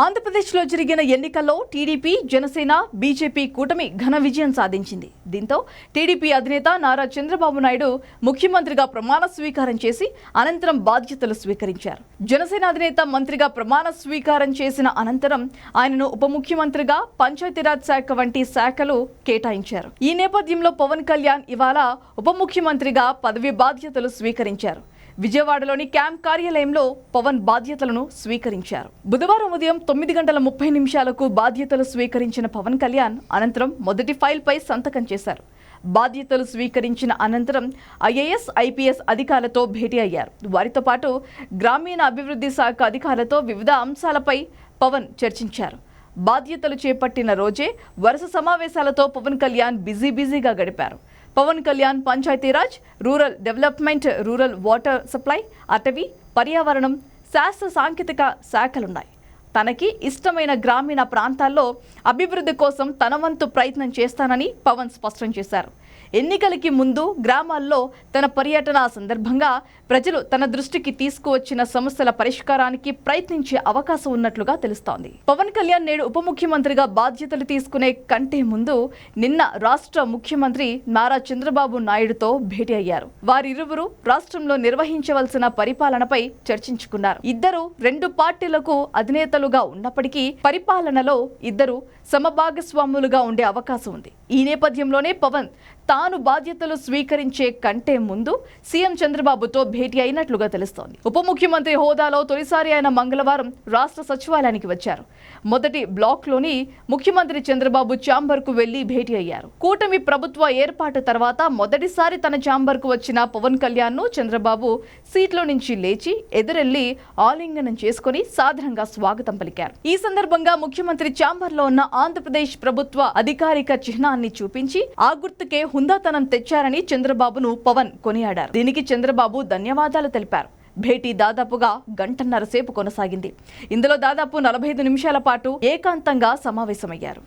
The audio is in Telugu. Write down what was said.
ఆంధ్రప్రదేశ్లో జరిగిన ఎన్నికల్లో టీడీపీ జనసేన బీజేపీ కూటమి ఘన విజయం సాధించింది. దీంతో టీడీపీ అధినేత నారా చంద్రబాబు నాయుడు ముఖ్యమంత్రిగా ప్రమాణ స్వీకారం చేసి అనంతరం బాధ్యతలు స్వీకరించారు. జనసేన అధినేత మంత్రిగా ప్రమాణ స్వీకారం చేసిన అనంతరం ఆయనను ఉప ముఖ్యమంత్రిగా పంచాయతీరాజ్ శాఖ వంటి శాఖలు కేటాయించారు. ఈ నేపథ్యంలో పవన్ కళ్యాణ్ ఇవాళ ఉప ముఖ్యమంత్రిగా పదవి బాధ్యతలు స్వీకరించారు. విజయవాడలోని క్యాంప్ కార్యాలయంలో పవన్ బాధ్యతలను స్వీకరించారు. బుధవారం ఉదయం తొమ్మిది గంటల ముప్పై నిమిషాలకు బాధ్యతలు స్వీకరించిన పవన్ కళ్యాణ్ అనంతరం మొదటి ఫైల్పై సంతకం చేశారు. బాధ్యతలు స్వీకరించిన అనంతరం ఐఏఎస్ ఐపీఎస్ అధికారులతో భేటీ అయ్యారు. వారితో పాటు గ్రామీణ అభివృద్ధి శాఖ అధికారులతో వివిధ అంశాలపై పవన్ చర్చించారు. బాధ్యతలు చేపట్టిన రోజే వరుస సమావేశాలతో పవన్ కళ్యాణ్ బిజీ బిజీగా గడిపారు. Pawan Kalyan Panchayati Raj rural development rural water supply అటవీ పర్యావరణం శాస్త్ర సాంకేతిక శాఖలున్నాయి. తనకి ఇష్టమైన గ్రామీణ ప్రాంతాల్లో అభివృద్ధి కోసం తన వంతు ప్రయత్నం చేస్తానని పవన్ స్పష్టం చేశారు. ఎన్నికలకి ముందు గ్రామాల్లో తన పర్యటన సందర్భంగా ప్రజలు తన దృష్టికి తీసుకువచ్చిన సమస్యల పరిష్కారానికి ప్రయత్నించే అవకాశం ఉన్నట్లుగా తెలుస్తోంది. పవన్ కళ్యాణ్ నేడు ఉప ముఖ్యమంత్రిగా బాధ్యతలు తీసుకునే కంటే ముందు నిన్న రాష్ట్ర ముఖ్యమంత్రి నారా చంద్రబాబు నాయుడుతో భేటీ అయ్యారు. వారిరువురు రాష్ట్రంలో నిర్వహించవలసిన పరిపాలనపై చర్చించుకున్నారు. ఇద్దరు రెండు పార్టీలకు నేతలుగా ఉన్నప్పటికీ పరిపాలనలో ఇద్దరు సమభాగస్వాములుగా ఉండే అవకాశం ఉంది. ఈ నేపథ్యంలోనే పవన్ తాను బాధ్యతలు స్వీకరించే కంటే ముందు సీఎం చంద్రబాబుతో భేటీ అయినట్లుగా తెలుస్తోంది. ఉప ముఖ్యమంత్రి హోదాలో తొలిసారి ఆయన మంగళవారం రాష్ట్ర సచివాలయానికి వచ్చారు. మొదటి బ్లాక్లోని ముఖ్యమంత్రి చంద్రబాబు ఛాంబర్కు వెళ్ళి భేటీ అయ్యారు. కూటమి ప్రభుత్వ ఏర్పాటు తర్వాత మొదటిసారి తన ఛాంబర్కు వచ్చిన పవన్ కళ్యాణ్ను చంద్రబాబు సీట్లో నుంచి లేచి ఎదురెళ్ళి ఆలింగనం చేసుకుని సాధారణంగా స్వాగతం పలికారు. ఈ సందర్భంగా ముఖ్యమంత్రి ఛాంబర్లో ఉన్న ఆంధ్రప్రదేశ్ ప్రభుత్వ అధికారిక చిహ్నాన్ని చూపించి ఆ గుర్తుకే హుందాతనం తెచ్చారని చంద్రబాబును పవన్ కొనియాడారు. దీనికి చంద్రబాబు ధన్యవాదాలు తెలిపారు. భేటీ దాదాపుగా గంటన్నర సేపు కొనసాగింది. ఇందులో దాదాపు నలభై ఐదు నిమిషాల పాటు ఏకాంతంగా సమావేశమయ్యారు.